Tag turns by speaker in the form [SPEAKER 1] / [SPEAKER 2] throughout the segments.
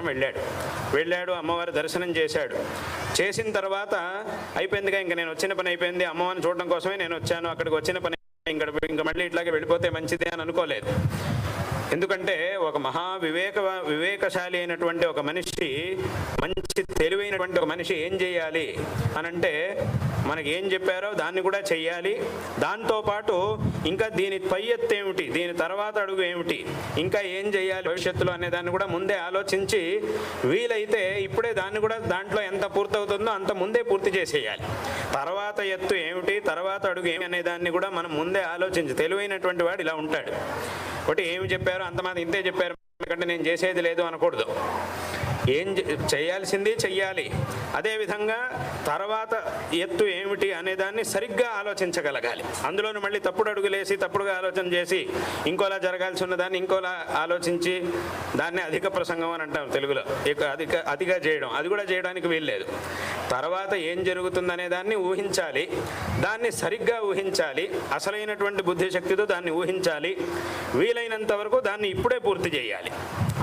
[SPEAKER 1] వెళ్ళాడు. వెళ్ళాడు అమ్మవారి దర్శనం చేశాడు. చేసిన తర్వాత అయిపోయిందిగా ఇంకా నేను వచ్చిన పని అయిపోయింది. అమ్మవారిని చూడడం కోసమే నేను వచ్చాను. అక్కడికి వచ్చిన పని ఇంకా ఇంకా మళ్ళీ ఇట్లాగే వెళ్ళిపోతే మంచిదే అని అనుకోలేదు. ఎందుకంటే ఒక మహా వివేక వివేకశాలి అయినటువంటి ఒక మనిషి మంచి తెలివైనటువంటి ఒక మనిషి ఏం చేయాలి అని అంటే మనకి ఏం చెప్పారో దాన్ని కూడా చెయ్యాలి. దాంతోపాటు ఇంకా దీని పై ఎత్తు ఏమిటి దీని తర్వాత అడుగు ఏమిటి ఇంకా ఏం చేయాలి భవిష్యత్తులో అనే దాన్ని కూడా ముందే ఆలోచించి వీలైతే ఇప్పుడే దాన్ని కూడా దాంట్లో ఎంత పూర్తవుతుందో అంత ముందే పూర్తి చేసేయాలి. తర్వాత ఎత్తు ఏమిటి తర్వాత అడుగు ఏమి అనే దాన్ని కూడా మనం ముందే ఆలోచించి తెలివైనటువంటి వాడు ఇలా ఉంటాడు. ఒకటి ఏమి చెప్పారో అంతమంది ఇంతే చెప్పారు. ఎందుకంటే నేను చేసేది లేదు అనకూడదు. ఏం చే- చేయాల్సింది చెయ్యాలి. అదేవిధంగా తర్వాత ఎత్తు ఏమిటి అనే దాన్ని సరిగ్గా ఆలోచించగలగాలి. అందులోనూ మళ్ళీ తప్పుడు అడుగులేసి తప్పుడుగా ఆలోచన చేసి ఇంకోలా జరగాల్సి ఉన్నదాన్ని ఇంకోలా ఆలోచించి దాన్ని అధిక ప్రసంగం అని అంటాం తెలుగులో. ఇక అధిక అతిగా చేయడం. అది కూడా చేయడానికి వీల్లేదు తర్వాత ఏం జరుగుతుందనే దాన్ని ఊహించాలి. దాన్ని సరిగ్గా ఊహించాలి. అసలైనటువంటి బుద్ధిశక్తితో దాన్ని ఊహించాలి. వీలైనంత వరకు దాన్ని ఇప్పుడే పూర్తి చేయాలి.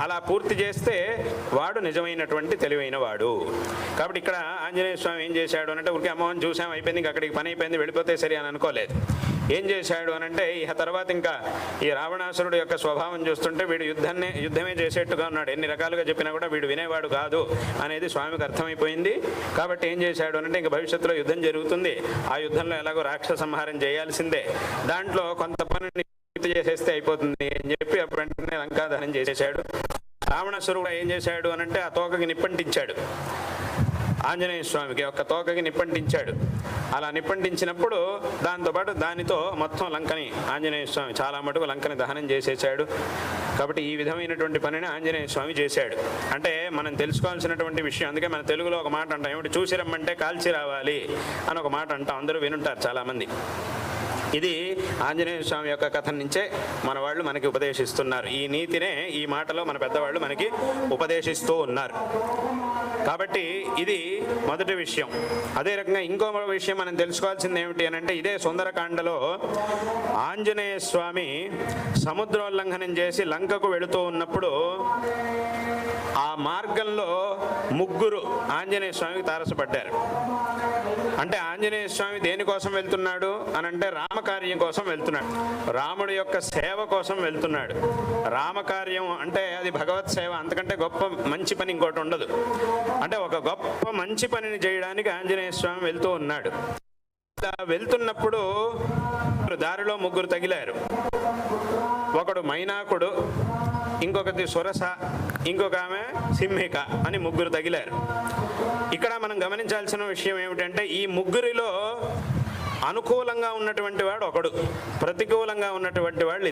[SPEAKER 1] అలా పూర్తి చేస్తే వాడు నిజమైనటువంటి తెలివైన వాడు కాబట్టి ఇక్కడ ఆంజనేయ స్వామి ఏం చేశాడు అనంటే ఊరికే అమ్మవారిని చూసాం అయిపోయింది అక్కడికి పని అయిపోయింది వెళ్ళిపోతే సరి అని అనుకోలేదు. ఏం చేశాడు అనంటే ఇక తర్వాత ఇంకా ఈ రావణాసురుడు యొక్క స్వభావం చూస్తుంటే వీడు యుద్ధాన్ని యుద్ధమే చేసేట్టుగా ఉన్నాడు. ఎన్ని రకాలుగా చెప్పినా కూడా వీడు వినేవాడు కాదు అనేది స్వామికి అర్థమైపోయింది. కాబట్టి ఏం చేశాడు అనంటే ఇంకా భవిష్యత్తులో యుద్ధం జరుగుతుంది. ఆ యుద్ధంలో ఎలాగో రాక్షస సంహారం చేయాల్సిందే. దాంట్లో కొంత పనిని పూర్తి చేసేస్తే అయిపోతుంది అని చెప్పి అప్పుడు వెంటనే లంకాదహనం చేసేసాడు రావణాసురుడు ఏం చేశాడు అని అంటే ఆ తోకకి నిప్పంటించాడు. ఆంజనేయ స్వామికి ఒక తోకకి నిప్పంటించాడు. అలా నిప్పంటించినప్పుడు దాంతోపాటు దానితో మొత్తం లంకని ఆంజనేయ స్వామి చాలా మటుకు లంకని దహనం చేసేసాడు. కాబట్టి ఈ విధమైనటువంటి పనిని ఆంజనేయ స్వామి చేశాడు. అంటే మనం తెలుసుకోవాల్సినటువంటి విషయం అందుకే మన తెలుగులో ఒక మాట అంటాం. ఏమిటి? చూసి రమ్మంటే కాల్చి రావాలి అని ఒక మాట అంటాం. అందరూ వినుంటారు చాలామంది. ఇది ఆంజనేయ స్వామి యొక్క కథ నుంచే మన వాళ్ళు మనకి ఉపదేశిస్తున్నారు. ఈ నీతినే ఈ మాటలో మన పెద్దవాళ్ళు మనకి ఉపదేశిస్తూ ఉన్నారు. కాబట్టి ఇది మొదటి విషయం. అదే రకంగా ఇంకో విషయం మనం తెలుసుకోవాల్సింది ఏమిటి అని అంటే ఇదే సుందరకాండలో ఆంజనేయ స్వామి సముద్రోల్లంఘనం చేసి లంకకు వెళుతూ ఉన్నప్పుడు ఆ మార్గంలో ముగ్గురు ఆంజనేయ స్వామికి తారసపడ్డారు. అంటే ఆంజనేయ స్వామి దేనికోసం వెళ్తున్నాడు అని అంటే రామకార్యం కోసం వెళ్తున్నాడు. రాముడి యొక్క సేవ కోసం వెళ్తున్నాడు. రామకార్యం అంటే అది భగవత్ సేవ అంతకంటే గొప్ప మంచి పని ఇంకోటి ఉండదు. అంటే ఒక గొప్ప మంచి పనిని చేయడానికి ఆంజనేయ స్వామి వెళ్తూ ఉన్నాడు. వెళ్తున్నప్పుడు దారిలో ముగ్గురు తగిలారు. ఒకడు మైనాకుడు ఇంకొకటి సొరస ఇంకొక ఆమె సింహిక అని ముగ్గురు తగిలారు. ఇక్కడ మనం గమనించాల్సిన విషయం ఏమిటంటే ఈ ముగ్గురిలో అనుకూలంగా ఉన్నటువంటి వాడు ఒకడు ప్రతికూలంగా ఉన్నటువంటి వాళ్ళు